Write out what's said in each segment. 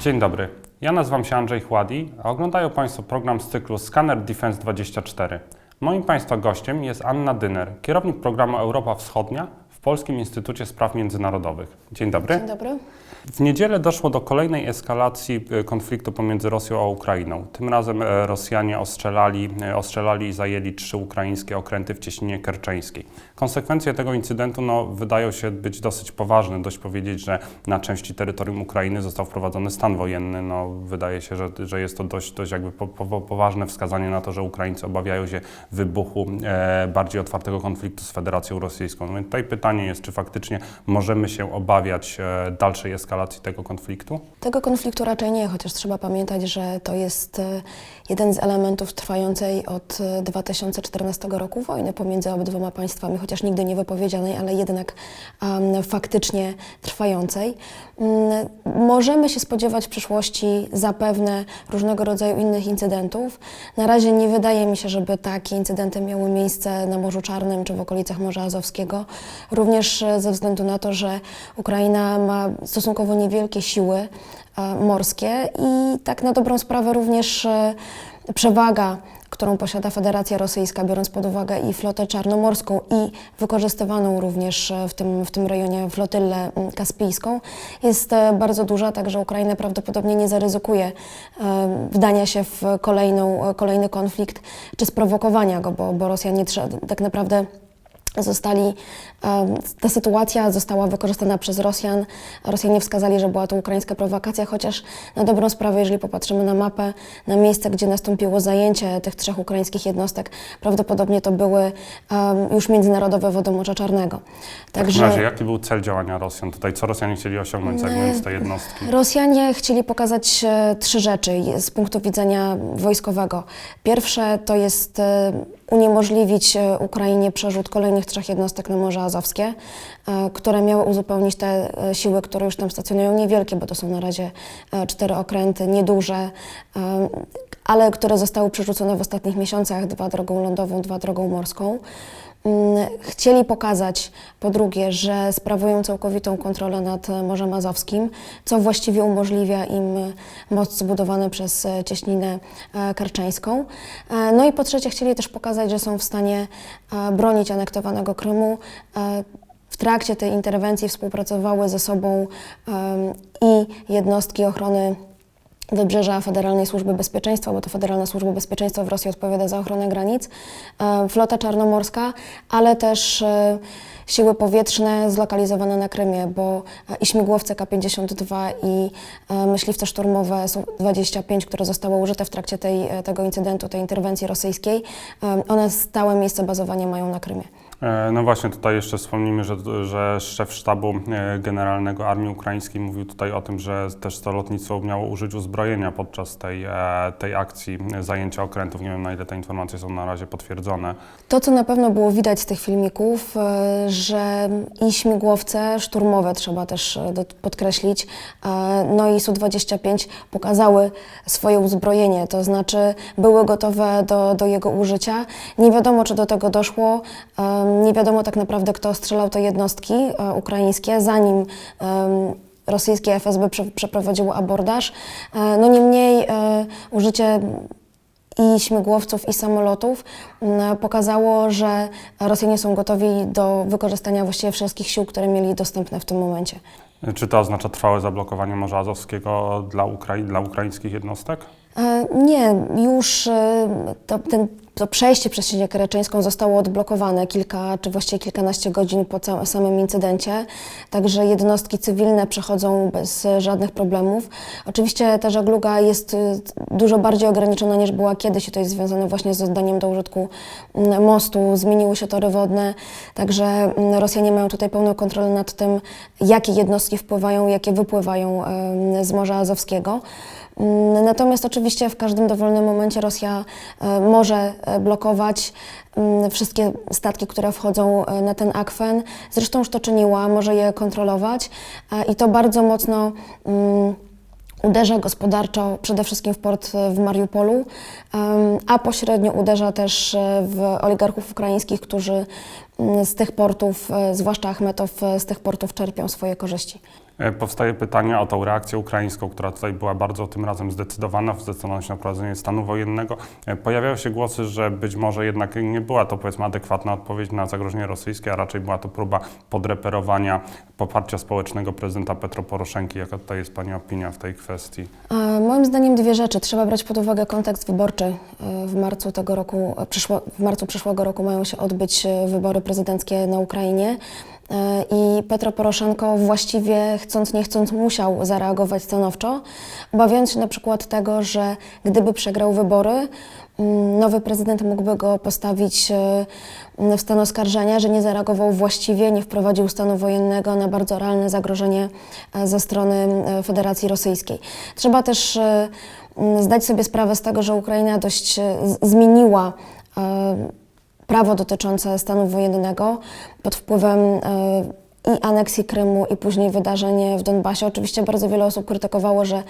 Dzień dobry. Ja nazywam się Andrzej Chładi, a oglądają Państwo program z cyklu Scanner Defense 24. Moim Państwa gościem jest Anna Dyner, kierownik programu Europa Wschodnia w Polskim Instytucie Spraw Międzynarodowych. Dzień dobry. Dzień dobry. W niedzielę doszło do kolejnej eskalacji e, konfliktu pomiędzy Rosją a Ukrainą. Tym razem e, Rosjanie ostrzelali, e, ostrzelali i zajęli trzy ukraińskie okręty w cieśninie kerczeńskiej. Konsekwencje tego incydentu no, wydają się być dosyć poważne. Dość powiedzieć, że na części terytorium Ukrainy został wprowadzony stan wojenny. No, wydaje się, że, że jest to dość, dość jakby po, po, poważne wskazanie na to, że Ukraińcy obawiają się wybuchu e, bardziej otwartego konfliktu z Federacją Rosyjską. No, tutaj pytanie jest, czy faktycznie możemy się obawiać e, dalszej eskalacji tego konfliktu? Tego konfliktu raczej nie, chociaż trzeba pamiętać, że to jest e, jeden z elementów trwającej od e, 2014 roku wojny pomiędzy obydwoma państwami, chociaż nigdy nie wypowiedzianej, ale jednak um, faktycznie trwającej. Mm, Możemy się spodziewać w przyszłości zapewne różnego rodzaju innych incydentów. Na razie nie wydaje mi się, żeby takie incydenty miały miejsce na Morzu Czarnym czy w okolicach Morza Azowskiego. Również e, ze względu na to, że Ukraina ma stosunkowo niewielkie siły e, morskie i tak na dobrą sprawę również e, przewaga którą posiada Federacja Rosyjska, biorąc pod uwagę i flotę czarnomorską i wykorzystywaną również e, w tym, w tym rejonie flotylę mm, kaspijską, jest bardzo duża, także Ukraina prawdopodobnie nie zaryzykuje wdania się w kolejną, kolejny konflikt czy sprowokowania go, bo, bo Rosjanie trze- tak naprawdę zostali, ta sytuacja została wykorzystana przez Rosjan. Rosjanie wskazali, że była to ukraińska prowokacja, chociaż na dobrą sprawę, jeżeli popatrzymy na mapę, na miejsce, gdzie nastąpiło zajęcie tych trzech ukraińskich jednostek, prawdopodobnie to były już międzynarodowe wody Morza Czarnego. W takim razie, jaki był cel działania Rosjan tutaj? Co Rosjanie chcieli osiągnąć, zajmując te jednostki? Rosjanie chcieli pokazać e, trzy rzeczy z punktu widzenia wojskowego. Pierwsze to jest e, uniemożliwić e, Ukrainie przerzut kolejnych trzech jednostek na Morze Azowskie, e, które miały uzupełnić te e, siły, które już tam stacjonują, niewielkie, bo to są na razie e, cztery okręty, nieduże, ale które zostały przerzucone w ostatnich miesiącach, dwa drogą lądową, dwa drogą morską. Mm, Chcieli pokazać, po drugie, że sprawują całkowitą kontrolę nad e, Morzem Azowskim, co właściwie umożliwia im e, most zbudowany przez e, cieśninę karczeńską. No i po trzecie, chcieli też pokazać, że są w stanie bronić anektowanego Krymu. W trakcie tej interwencji współpracowały ze sobą i jednostki ochrony Wybrzeża Federalnej Służby Bezpieczeństwa, bo to Federalna Służba Bezpieczeństwa w Rosji odpowiada za ochronę granic, e, flota czarnomorska, ale też e, siły powietrzne zlokalizowane na Krymie, bo e, i śmigłowce K-52 i myśliwce szturmowe Su-25, które zostały użyte w trakcie tej, tego incydentu, tej interwencji rosyjskiej, one stałe miejsce bazowania mają na Krymie. E, No właśnie, tutaj jeszcze wspomnimy, że, że szef sztabu e, generalnego Armii Ukraińskiej mówił tutaj o tym, że też to lotnictwo miało użyć uzbrojenia podczas tej, e, tej akcji zajęcia okrętów. Nie wiem, na ile te informacje są na razie potwierdzone. To, co na pewno było widać z tych filmików, że i śmigłowce szturmowe, trzeba też podkreślić, no i Su-25 pokazały swoje uzbrojenie, to znaczy były gotowe do, do jego użycia. Nie wiadomo, czy do tego doszło, nie wiadomo tak naprawdę, kto strzelał te jednostki e, ukraińskie, zanim rosyjskie FSB prze, przeprowadziło abordaż. E, No niemniej e, użycie i śmigłowców, i samolotów pokazało, że Rosjanie są gotowi do wykorzystania właściwie wszystkich sił, które mieli dostępne w tym momencie. Czy to oznacza trwałe zablokowanie Morza Azowskiego dla, Ukrai- dla ukraińskich jednostek? E, Nie, już e, to, ten, to przejście przez Siecię Kereczeńską zostało odblokowane kilka, czy właściwie kilkanaście godzin po ca- samym incydencie, także jednostki cywilne przechodzą bez żadnych problemów. Oczywiście ta żegluga jest e, dużo bardziej ograniczona niż była kiedyś to jest związane właśnie z oddaniem do użytku mostu, zmieniły się tory wodne, także Rosjanie mają tutaj pełną kontrolę nad tym, jakie jednostki wpływają, jakie wypływają z Morza Azowskiego. Mm, Natomiast oczywiście w każdym dowolnym momencie Rosja e, może e, blokować mm, wszystkie statki, które wchodzą e, na ten akwen. Zresztą już to czyniła, może je kontrolować i to bardzo mocno mm, uderza gospodarczo przede wszystkim w port w Mariupolu, a pośrednio uderza też w oligarchów ukraińskich, którzy z tych portów, e, zwłaszcza Achmetow, e, z tych portów czerpią swoje korzyści. E, Powstaje pytanie o tą reakcję ukraińską, która tutaj była bardzo tym razem zdecydowana, zdecydowano się na prowadzenie stanu wojennego. Pojawiały się głosy, że być może jednak nie była to powiedzmy adekwatna odpowiedź na zagrożenie rosyjskie, a raczej była to próba podreperowania poparcia społecznego prezydenta Petro Poroszenki. Jaka tutaj jest Pani opinia w tej kwestii? Moim zdaniem dwie rzeczy. Trzeba brać pod uwagę kontekst wyborczy. W marcu tego roku, przyszło, w marcu przyszłego roku mają się odbyć wybory prezydenckie na Ukrainie. E, I Petro Poroszenko właściwie chcąc nie chcąc musiał zareagować stanowczo, obawiając się na przykład tego, że gdyby przegrał wybory, mm, nowy prezydent mógłby go postawić e, w stan oskarżenia, że nie zareagował właściwie, nie wprowadził stanu wojennego na bardzo realne zagrożenie e, ze strony Federacji Rosyjskiej. Trzeba też e, m, zdać sobie sprawę z tego, że Ukraina dość zmieniła prawo dotyczące stanu wojennego pod wpływem e, i aneksji Krymu, i później wydarzeń w Donbasie. Oczywiście bardzo wiele osób krytykowało, że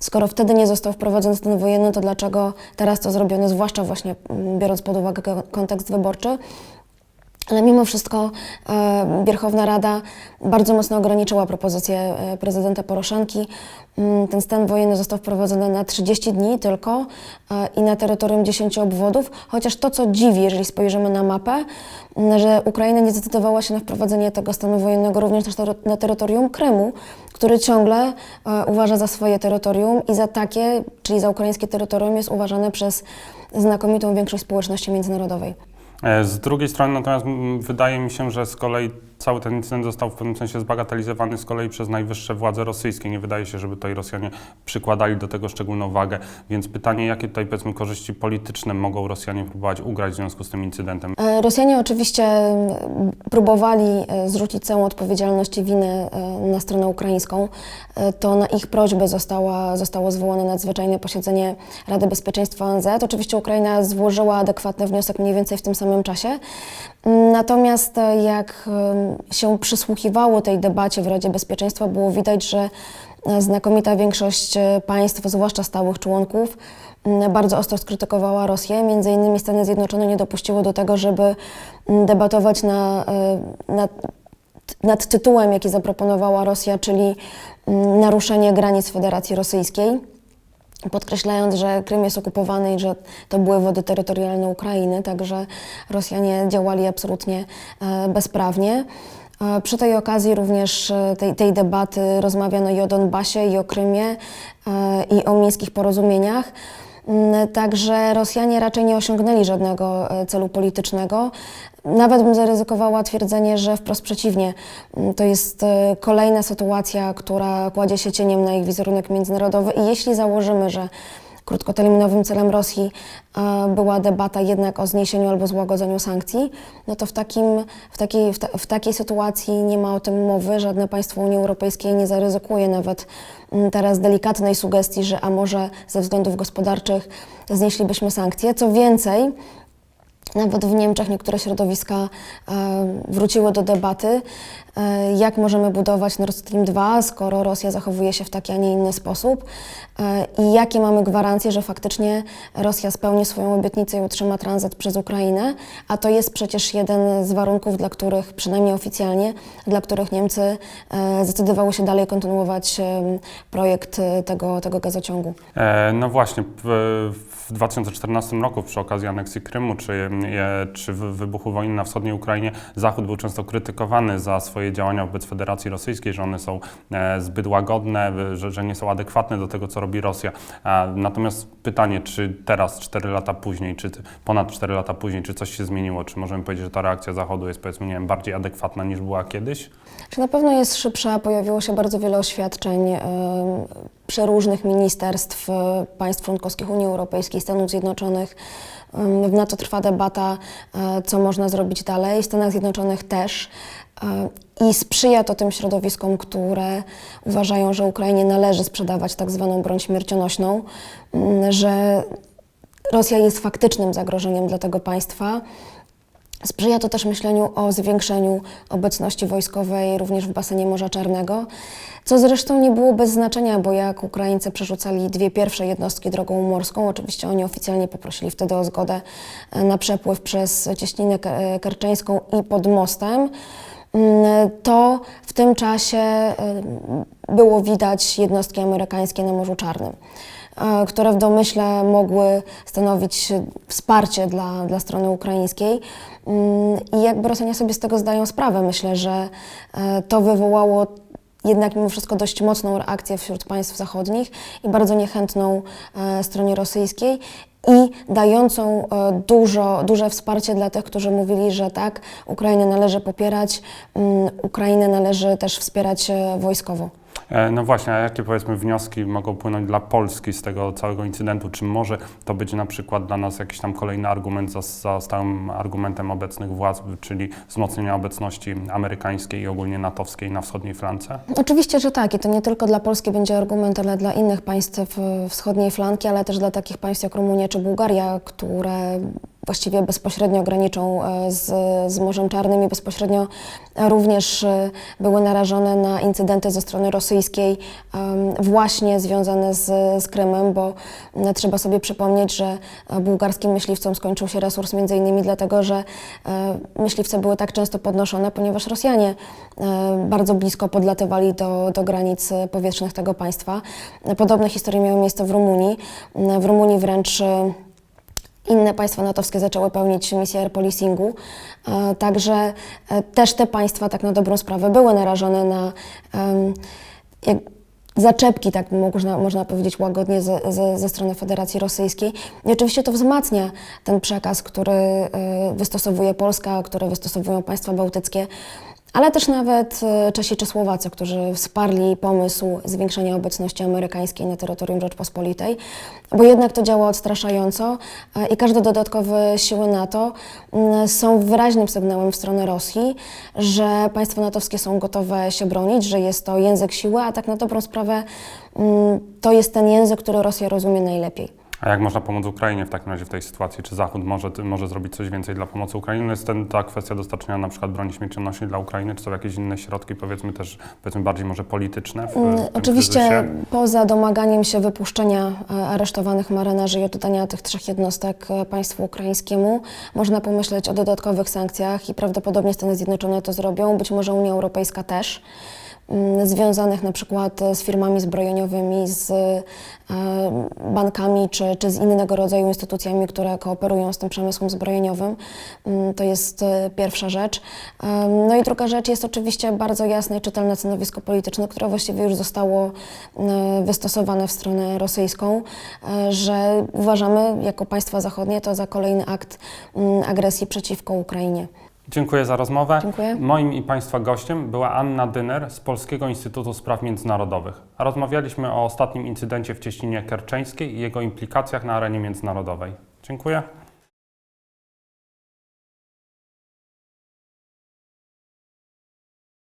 skoro wtedy nie został wprowadzony stan wojenny, to dlaczego teraz to zrobiono, zwłaszcza właśnie m, biorąc pod uwagę ko- kontekst wyborczy. Ale mimo wszystko e, Wierchowna Rada bardzo mocno ograniczyła propozycję e, prezydenta Poroszenki. Mm, Ten stan wojenny został wprowadzony na 30 dni tylko e, i na terytorium 10 obwodów, chociaż to, co dziwi, jeżeli spojrzymy na mapę, m, że Ukraina nie zdecydowała się na wprowadzenie tego stanu wojennego również na, tery- na terytorium Krymu, który ciągle uważa za swoje terytorium i za takie, czyli za ukraińskie terytorium jest uważane przez znakomitą większość społeczności międzynarodowej. E, Z drugiej strony natomiast wydaje mi się, że z kolei cały ten incydent został w pewnym sensie zbagatelizowany z kolei przez najwyższe władze rosyjskie. Nie wydaje się, żeby tutaj Rosjanie przykładali do tego szczególną wagę. Więc pytanie, jakie tutaj powiedzmy korzyści polityczne mogą Rosjanie próbować ugrać w związku z tym incydentem? E, Rosjanie oczywiście m, próbowali e, zrzucić całą odpowiedzialność i winę e, na stronę ukraińską. To na ich prośbę została, zostało zwołane nadzwyczajne posiedzenie Rady Bezpieczeństwa ONZ. Oczywiście Ukraina złożyła adekwatny wniosek mniej więcej w tym samym czasie. Mm, Natomiast jak się przysłuchiwało tej debacie w Radzie Bezpieczeństwa, było widać, że e, znakomita większość e, państw, zwłaszcza stałych członków, bardzo ostro skrytykowała Rosję. Między innymi Stany Zjednoczone nie dopuściły do tego, żeby debatować na, e, na, nad tytułem, jaki zaproponowała Rosja, czyli naruszenie granic Federacji Rosyjskiej podkreślając, że Krym jest okupowany i że to były wody terytorialne Ukrainy, także Rosjanie działali absolutnie e, bezprawnie. E, Przy tej okazji również e, tej, tej debaty rozmawiano i o Donbasie, i o Krymie, i o mińskich porozumieniach. Mm, Także Rosjanie raczej nie osiągnęli żadnego e, celu politycznego. Nawet bym zaryzykowała twierdzenie, że wprost przeciwnie. Mm, To jest e, kolejna sytuacja, która kładzie się cieniem na ich wizerunek międzynarodowy i jeśli założymy, że krótkoterminowym celem Rosji e, była debata jednak o zniesieniu albo złagodzeniu sankcji, no to w, takim, w, takiej, w, ta, w takiej sytuacji nie ma o tym mowy. Żadne państwo Unii Europejskiej nie zaryzykuje nawet mm, teraz delikatnej sugestii, że a może ze względów gospodarczych znieślibyśmy sankcje. Co więcej, nawet w Niemczech niektóre środowiska e, wróciły do debaty, jak możemy budować Nord Stream 2, skoro Rosja zachowuje się w taki, a nie inny sposób e, i jakie mamy gwarancje, że faktycznie Rosja spełni swoją obietnicę i utrzyma tranzyt przez Ukrainę, a to jest przecież jeden z warunków, dla których, przynajmniej oficjalnie, dla których Niemcy e, zdecydowały się dalej kontynuować e, projekt e, tego, tego gazociągu. E, No właśnie, w, w 2014 roku przy okazji aneksji Krymu czy, e, czy wy- wybuchu wojny na wschodniej Ukrainie Zachód był często krytykowany za swoje działania wobec Federacji Rosyjskiej, że one są e, zbyt łagodne, w- że, że nie są adekwatne do tego, co robi Rosja. Natomiast pytanie, czy teraz, 4 lata później, czy ponad 4 lata później, czy coś się zmieniło? Czy możemy powiedzieć, że ta reakcja Zachodu jest powiedzmy, nie wiem, bardziej adekwatna niż była kiedyś? Czy na pewno jest szybsza? Pojawiło się bardzo wiele oświadczeń em, przeróżnych ministerstw e, państw członkowskich Unii Europejskiej, Stanów Zjednoczonych. W NATO trwa debata, e, co można zrobić dalej. W Stanach Zjednoczonych też. E, I sprzyja to tym środowiskom, które uważają, że Ukrainie należy sprzedawać tak zwaną broń śmiercionośną, m, że Rosja jest faktycznym zagrożeniem dla tego państwa. Sprzyja to też myśleniu o zwiększeniu obecności wojskowej również w basenie Morza Czarnego, co zresztą nie było bez znaczenia, bo jak Ukraińcy przerzucali dwie pierwsze jednostki drogą morską, oczywiście oni oficjalnie poprosili wtedy o zgodę e, na przepływ przez cieśninę Ke- Kerczeńską i pod mostem, mm, to w tym czasie y, było widać jednostki amerykańskie na Morzu Czarnym, e, które w domyśle mogły stanowić wsparcie dla, dla strony ukraińskiej. Mm, I jakby Rosjanie sobie z tego zdają sprawę. Myślę, że e, to wywołało jednak mimo wszystko dość mocną reakcję wśród państw zachodnich i bardzo niechętną stronie rosyjskiej i dającą e, dużo, duże wsparcie dla tych, którzy mówili, że tak, Ukrainę należy popierać, mm, Ukrainę należy też wspierać e, wojskowo. E, No właśnie, a jakie powiedzmy wnioski mogą płynąć dla Polski z tego całego incydentu? Czy może to być na przykład dla nas jakiś tam kolejny argument za, za stałym argumentem obecnych władz, czyli wzmocnienia obecności amerykańskiej i ogólnie natowskiej na wschodniej flance? Oczywiście, że tak. I to nie tylko dla Polski będzie argument, ale dla innych państw w- wschodniej flanki, ale też dla takich państw jak Rumunia czy Bułgaria, które właściwie bezpośrednio graniczą e, z, z Morzem Czarnym i bezpośrednio również e, były narażone na incydenty ze strony rosyjskiej, właśnie związane z, z Krymem, bo trzeba sobie przypomnieć, że e, bułgarskim myśliwcom skończył się resurs między innymi dlatego, że myśliwce były tak często podnoszone, ponieważ Rosjanie bardzo blisko podlatywali do, do granic powietrznych tego państwa. Podobne historie miały miejsce w Rumunii. W Rumunii wręcz inne państwa natowskie zaczęły pełnić misję air policingu, e, także e, też te państwa tak na dobrą sprawę były narażone na zaczepki, tak można, można powiedzieć łagodnie, ze, ze, ze strony Federacji Rosyjskiej. I oczywiście to wzmacnia ten przekaz, który e, wystosowuje Polska, który wystosowują państwa bałtyckie, ale też nawet e, Czesi czy Słowacy, którzy wsparli pomysł zwiększenia obecności amerykańskiej na terytorium Rzeczpospolitej, bo jednak to działa odstraszająco e, i każde dodatkowe siły NATO mm, są wyraźnym sygnałem w stronę Rosji, że państwa natowskie są gotowe się bronić, że jest to język siły, a tak na dobrą sprawę mm, to jest ten język, który Rosja rozumie najlepiej. A jak można pomóc Ukrainie w takim razie w tej sytuacji? Czy Zachód może, może zrobić coś więcej dla pomocy Ukrainie? Jest ten, ta kwestia dostarczenia na przykład broni śmiercionośnej dla Ukrainy? Czy są jakieś inne środki, powiedzmy też powiedzmy bardziej może polityczne w, Mm, w tym Oczywiście kryzysie? poza domaganiem się wypuszczenia e, aresztowanych marynarzy i oddania tych trzech jednostek e, państwu ukraińskiemu, można pomyśleć o dodatkowych sankcjach i prawdopodobnie Stany Zjednoczone to zrobią, być może Unia Europejska też, mm, związanych na przykład z firmami zbrojeniowymi, z e, bankami czy, czy z innego rodzaju instytucjami, które kooperują z tym przemysłem zbrojeniowym. Mm, To jest e, pierwsza rzecz. No i druga rzecz jest oczywiście bardzo jasne i czytelne stanowisko polityczne, które właściwie już zostało e, wystosowane w stronę rosyjską, że uważamy jako państwa zachodnie to za kolejny akt mm, agresji przeciwko Ukrainie. Dziękuję za rozmowę. Dziękuję. Moim i Państwa gościem była Anna Dyner z Polskiego Instytutu Spraw Międzynarodowych. Rozmawialiśmy o ostatnim incydencie w Cieśninie Kerczeńskiej i jego implikacjach na arenie międzynarodowej. Dziękuję.